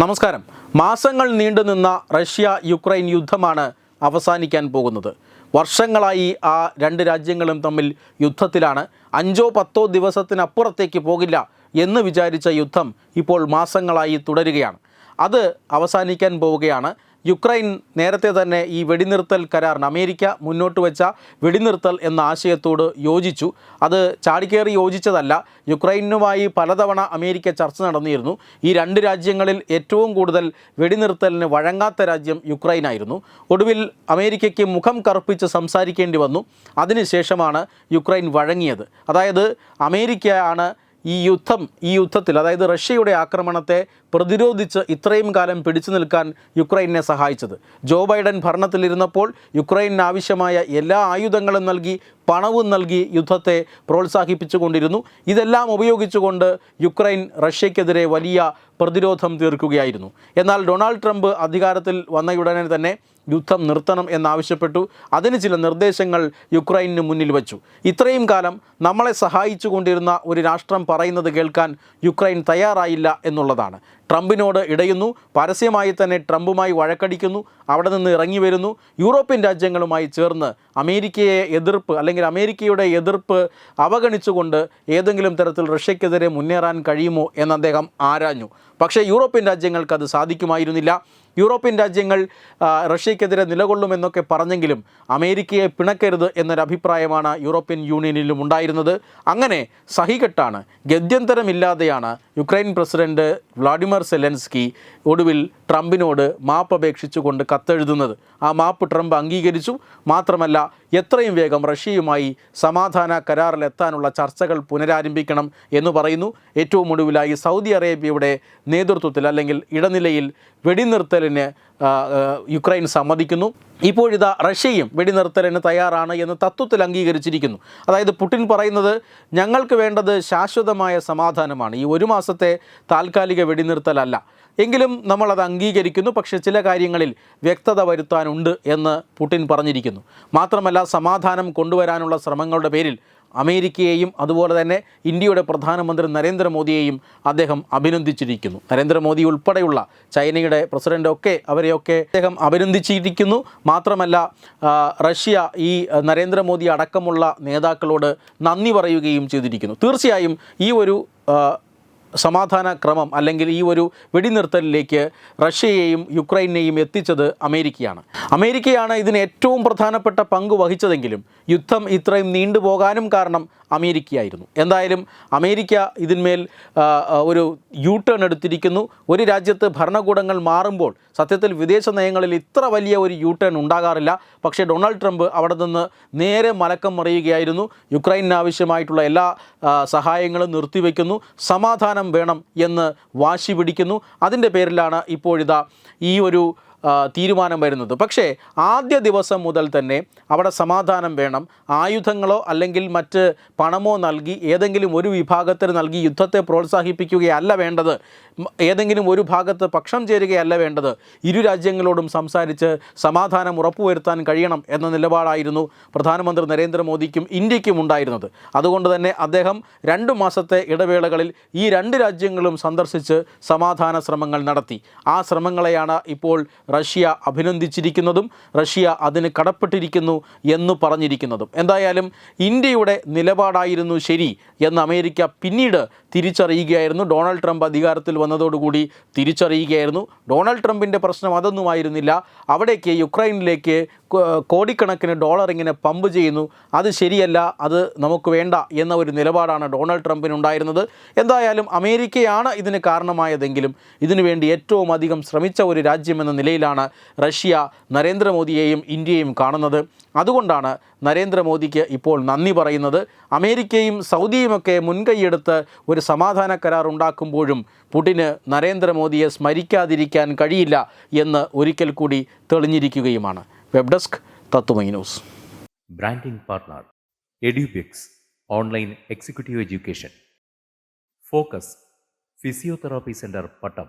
നമസ്കാരം. മാസങ്ങൾ നീണ്ടുനിന്ന റഷ്യ യുക്രൈൻ യുദ്ധമാണ് അവസാനിക്കാൻ പോകുന്നത്. വർഷങ്ങളായി ആ രണ്ട് രാജ്യങ്ങളും തമ്മിൽ യുദ്ധത്തിലാണ്. അഞ്ചോ പത്തോ ദിവസത്തിനപ്പുറത്തേക്ക് പോകില്ല എന്ന് വിചാരിച്ച യുദ്ധം ഇപ്പോൾ മാസങ്ങളായി തുടരുകയാണ്. അത് അവസാനിക്കാൻ പോവുകയാണ്. യുക്രൈൻ നേരത്തെ തന്നെ ഈ വെടിനിർത്തൽ കരാറിന് അമേരിക്ക മുന്നോട്ട് വെച്ച വെടിനിർത്തൽ എന്ന ആശയത്തോട് യോജിച്ചു. അത് ചാടിക്കേറി യോജിച്ചതല്ല. യുക്രൈനുമായി പലതവണ അമേരിക്ക ചർച്ച നടന്നിരുന്നു. ഈ രണ്ട് രാജ്യങ്ങളിൽ ഏറ്റവും കൂടുതൽ വെടിനിർത്തലിന് വഴങ്ങാത്ത രാജ്യം യുക്രൈനായിരുന്നു. ഒടുവിൽ അമേരിക്കയ്ക്ക് മുഖം കറുപ്പിച്ച് സംസാരിക്കേണ്ടി വന്നു. അതിനുശേഷമാണ് യുക്രൈൻ വഴങ്ങിയത്. അതായത് അമേരിക്കയാണ് ഈ യുദ്ധം ഈ യുദ്ധത്തിൽ അതായത് റഷ്യയുടെ ആക്രമണത്തെ പ്രതിരോധിച്ച് ഇത്രയും കാലം പിടിച്ചു നിൽക്കാൻ യുക്രൈനെ സഹായിച്ചത്. ജോ ബൈഡൻ ഭരണത്തിലിരുന്നപ്പോൾ യുക്രൈനിന് ആവശ്യമായ എല്ലാ ആയുധങ്ങളും നൽകി പണവും നൽകി യുദ്ധത്തെ പ്രോത്സാഹിപ്പിച്ചുകൊണ്ടിരുന്നു. ഇതെല്ലാം ഉപയോഗിച്ചുകൊണ്ട് യുക്രൈൻ റഷ്യക്കെതിരെ വലിയ പ്രതിരോധം തീർക്കുകയായിരുന്നു. എന്നാൽ ഡൊണാൾഡ് ട്രംപ് അധികാരത്തിൽ വന്നയുടനെ തന്നെ യുദ്ധം നിർത്തണം എന്നാവശ്യപ്പെട്ടു. അതിന് ചില നിർദ്ദേശങ്ങൾ യുക്രൈനു മുന്നിൽ വച്ചു. ഇത്രയും കാലം നമ്മളെ സഹായിച്ചു കൊണ്ടിരുന്ന ഒരു രാഷ്ട്രം പറയുന്നത് കേൾക്കാൻ യുക്രൈൻ തയ്യാറായില്ല എന്നുള്ളതാണ്. ട്രംപിനോട് ഇടയുന്നു. പരസ്യമായി തന്നെ ട്രംപുമായി വഴക്കടിക്കുന്നു. അവിടെ നിന്ന് ഇറങ്ങി വരുന്നു. യൂറോപ്യൻ രാജ്യങ്ങളുമായി ചേർന്ന് അമേരിക്കയെ എതിർപ്പ് അല്ലെങ്കിൽ അമേരിക്കയുടെ എതിർപ്പ് അവഗണിച്ചുകൊണ്ട് ഏതെങ്കിലും തരത്തിൽ റഷ്യക്കെതിരെ മുന്നേറാൻ കഴിയുമോ എന്ന് അദ്ദേഹം ആരാഞ്ഞു. പക്ഷേ യൂറോപ്യൻ രാജ്യങ്ങൾക്ക് അത് സാധിക്കുമായിരുന്നില്ല. യൂറോപ്യൻ രാജ്യങ്ങൾ റഷ്യക്കെതിരെ നിലകൊള്ളുമെന്നൊക്കെ പറഞ്ഞെങ്കിലും അമേരിക്കയെ പിണക്കരുത് എന്നൊരഭിപ്രായമാണ് യൂറോപ്യൻ യൂണിയനിലും ഉണ്ടായിരുന്നത്. അങ്ങനെ സഹികെട്ടാണ് ഗത്യന്തരമില്ലാതെയാണ് യുക്രൈൻ പ്രസിഡന്റ് വ്ളാഡിമിർ സെലൻസ്കി ഒടുവിൽ ട്രംപിനോട് മാപ്പ് അപേക്ഷിച്ചുകൊണ്ട് കത്തെഴുതുന്നത്. ആ മാപ്പ് ട്രംപ് അംഗീകരിച്ചു. മാത്രമല്ല എത്രയും വേഗം റഷ്യയുമായി സമാധാന കരാറിലെത്താനുള്ള ചർച്ചകൾ പുനരാരംഭിക്കണം എന്ന് പറയുന്നു. ഏറ്റവും ഒടുവിലായി സൗദി അറേബ്യയുടെ നേതൃത്വത്തിൽ അല്ലെങ്കിൽ ഇടനിലയിൽ വെടിനിർത്തലിന് യുക്രൈൻ സമ്മതിക്കുന്നു. ഇപ്പോഴിതാ റഷ്യയും വെടിനിർത്തലിന് തയ്യാറാണ് എന്ന് തത്വത്തിൽ അംഗീകരിച്ചിരിക്കുന്നു. അതായത് പുടിൻ പറയുന്നത് ഞങ്ങൾക്ക് വേണ്ടത് ശാശ്വതമായ സമാധാനമാണ്. ഈ ഒരു മാസത്തെ താൽക്കാലിക വെടിനിർത്തലല്ല. എങ്കിലും നമ്മളത് അംഗീകരിക്കുന്നു. പക്ഷേ ചില കാര്യങ്ങളിൽ വ്യക്തത വരുത്താനുണ്ട് എന്ന് പുടിൻ പറഞ്ഞിരിക്കുന്നു. മാത്രമല്ല സമാധാനം കൊണ്ടുവരാനുള്ള ശ്രമങ്ങളുടെ പേരിൽ അമേരിക്കയെയും അതുപോലെ തന്നെ ഇന്ത്യയുടെ പ്രധാനമന്ത്രി നരേന്ദ്രമോദിയെയും അദ്ദേഹം അഭിനന്ദിച്ചിരിക്കുന്നു. നരേന്ദ്രമോദി ഉൾപ്പെടെയുള്ള ചൈനയുടെ പ്രസിഡന്റൊക്കെ അവരെയൊക്കെ അദ്ദേഹം അഭിനന്ദിച്ചിരിക്കുന്നു. മാത്രമല്ല റഷ്യ ഈ നരേന്ദ്രമോദി അടക്കമുള്ള നേതാക്കളോട് നന്ദി പറയുകയും ചെയ്തിരിക്കുന്നു. തീർച്ചയായും ഈ ഒരു സമാധാന ക്രമം അല്ലെങ്കിൽ ഈ ഒരു വെടിനിർത്തലിലേക്ക് റഷ്യയെയും യുക്രൈനെയും എത്തിച്ചത് അമേരിക്കയാണ്. അമേരിക്കയാണ് ഇതിന് ഏറ്റവും പ്രധാനപ്പെട്ട പങ്ക് വഹിച്ചതെങ്കിലും യുദ്ധം ഇത്രയും നീണ്ടുപോകാനും കാരണം അമേരിക്കയായിരുന്നു. എന്തായാലും അമേരിക്ക ഇതിന്മേൽ ഒരു യൂ ടേൺ എടുത്തിരിക്കുന്നു. ഒരു രാജ്യത്ത് ഭരണകൂടങ്ങൾ മാറുമ്പോൾ സത്യത്തിൽ വിദേശ നയങ്ങളിൽ ഇത്ര വലിയ ഒരു യൂ ടേൺ ഉണ്ടാകാറില്ല. പക്ഷേ ഡൊണാൾഡ് ട്രംപ് അവിടെ നിന്ന് നേരെ മലക്കം മറിയുകയായിരുന്നു. യുക്രൈനിന് ആവശ്യമായിട്ടുള്ള എല്ലാ സഹായങ്ങളും നിർത്തിവെക്കുന്നു. സമാധാനം വേണം എന്ന് വാശി പിടിക്കുന്നു. അതിന്റെ പേരിലാണ് ഇപ്പോഴിതാ ഈ ഒരു തീരുമാനം വരുന്നത്. പക്ഷേ ആദ്യ ദിവസം മുതൽ തന്നെ അവിടെ സമാധാനം വേണം. ആയുധങ്ങളോ അല്ലെങ്കിൽ മറ്റ് പണമോ നൽകി ഏതെങ്കിലും ഒരു വിഭാഗത്തിന് നൽകി യുദ്ധത്തെ പ്രോത്സാഹിപ്പിക്കുകയല്ല വേണ്ടത്. ഏതെങ്കിലും ഒരു ഭാഗത്ത് പക്ഷം ചേരുകയല്ല വേണ്ടത്. ഇരു രാജ്യങ്ങളോടും സംസാരിച്ച് സമാധാനം ഉറപ്പുവരുത്താൻ കഴിയണം എന്ന നിലപാടായിരുന്നു പ്രധാനമന്ത്രി നരേന്ദ്രമോദിക്കും ഇന്ത്യക്കും ഉണ്ടായിരുന്നത്. അതുകൊണ്ട് തന്നെ അദ്ദേഹം രണ്ട് മാസത്തെ ഇടവേളകളിൽ ഈ രണ്ട് രാജ്യങ്ങളും സന്ദർശിച്ച് സമാധാന ശ്രമങ്ങൾ നടത്തി. ആ ശ്രമങ്ങളെയാണ് ഇപ്പോൾ റഷ്യ അഭിനന്ദിച്ചിരിക്കുന്നതും റഷ്യ അതിന് കടപ്പെട്ടിരിക്കുന്നു എന്ന് പറഞ്ഞിരിക്കുന്നതും. എന്തായാലും ഇന്ത്യയുടെ നിലപാടായിരുന്നു ശരി എന്ന് അമേരിക്ക പിന്നീട് തിരിച്ചറിയുകയായിരുന്നു. ഡൊണാൾഡ് ട്രംപ് അധികാരത്തിൽ വന്നതോടുകൂടി തിരിച്ചറിയുകയായിരുന്നു. ഡൊണാൾഡ് ട്രംപിന്റെ പ്രശ്നം അതൊന്നുമായിരുന്നില്ല. അവിടേക്ക് യുക്രൈനിലേക്ക് കോടിക്കണക്കിന് ഡോളർ ഇങ്ങനെ പമ്പ് ചെയ്യുന്നു. അത് ശരിയല്ല അത് നമുക്ക് വേണ്ട എന്ന ഒരു നിലപാടാണ് ഡൊണാൾഡ് ട്രംപിനുണ്ടായിരുന്നത്. എന്തായാലും അമേരിക്കയാണ് ഇതിന് കാരണമായതെങ്കിലും ഇതിനുവേണ്ടി ഏറ്റവും അധികം ശ്രമിച്ച ഒരു രാജ്യമെന്ന നിലയിലാണ് റഷ്യ നരേന്ദ്രമോദിയെയും ഇന്ത്യയും കാണുന്നത്. അതുകൊണ്ടാണ് നരേന്ദ്രമോദിക്ക് ഇപ്പോൾ നന്ദി പറയുന്നത്. അമേരിക്കയും സൗദിയുമൊക്കെ മുൻകൈയെടുത്ത് ഒരു സമാധാന കരാർ ഉണ്ടാക്കുമ്പോഴും പുടിന് നരേന്ദ്രമോദിയെ സ്മരിക്കാതിരിക്കാൻ കഴിയില്ല എന്ന് ഒരിക്കൽ കൂടി തെളിഞ്ഞിരിക്കുകയുമാണ്. Web desk Tatwamayi news. Branding partner Edubix online executive education. Focus physiotherapy centre Pattom.